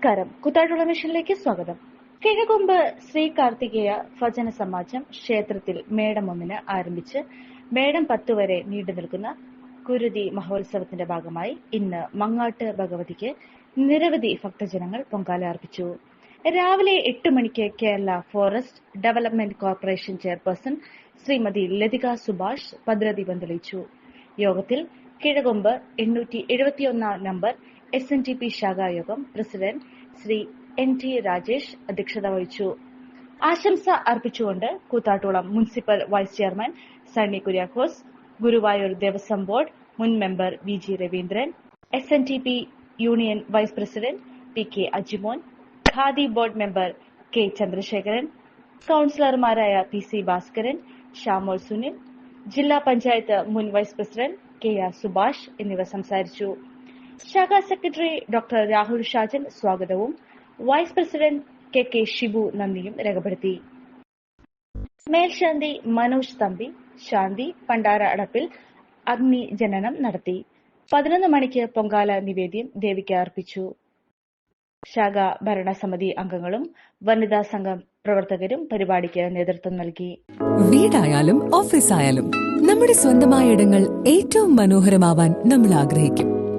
നമസ്കാരം. കുത്താഴുള്ള മിഷനിലേക്ക് സ്വാഗതം. കിഴകൊമ്പ് ശ്രീ കാർത്തികേയ ഭജന സമാജം ക്ഷേത്രത്തിൽ മേടം ഒന്നിന് ആരംഭിച്ച് മേടം പത്ത് വരെ നീണ്ടു നിൽക്കുന്ന കുരുതി മഹോത്സവത്തിന്റെ ഭാഗമായി ഇന്ന് മങ്ങാട്ട് ഭഗവതിക്ക് നിരവധി ഭക്തജനങ്ങൾ പൊങ്കാല അർപ്പിച്ചു. രാവിലെ എട്ട് മണിക്ക് Kerala forest development corporation chairperson Shrimati Latika Subhash ഭദ്രദീപം തെളിയിച്ചു. യോഗത്തിൽ കിഴകൊമ്പ് എണ്ണൂറ്റി എഴുപത്തിയൊന്നാം number S N D P ശാഖായോഗം president Shri N T Rajesh അധ്യക്ഷത വഹിച്ചു. ആശംസ അർപ്പിച്ചുകൊണ്ട് Koothattukulam municipal vice chairman Sunny Kuriakose Guruvayur Devaswom board മുൻ member V G Raveendran S N T P union vice president P K Ajimon Khadi board member K Chandrasekharan കൌൺസിലർമാരായ P C Bhaskaran Shamol Sunil ജില്ലാ പഞ്ചായത്ത് മുൻ vice president K R Subhash എന്നിവർ സംസാരിച്ചു. ശാഖാ secretary doctor Rahul Shajan സ്വാഗതവും. Vice president K K Shibu നന്ദിയും രേഖപ്പെടുത്തി. മേൽശാന്തി മനോജ് തമ്പി ശാന്തി പണ്ടാര അടപ്പിൽ അഗ്നി ജനനം നടത്തി. പതിനൊന്ന് മണിക്ക് പൊങ്കാല നിവേദ്യം ദേവിക്ക് അർപ്പിച്ചു. ശാഖ ഭരണസമിതി അംഗങ്ങളും വനിതാ സംഘം പ്രവർത്തകരും പരിപാടിക്ക് നേതൃത്വം നൽകി. വീടായാലും ഓഫീസായാലും നമ്മുടെ സ്വന്തമായ ഇടങ്ങൾ ഏറ്റവും മനോഹരമാവാൻ നമ്മൾ ആഗ്രഹിക്കും.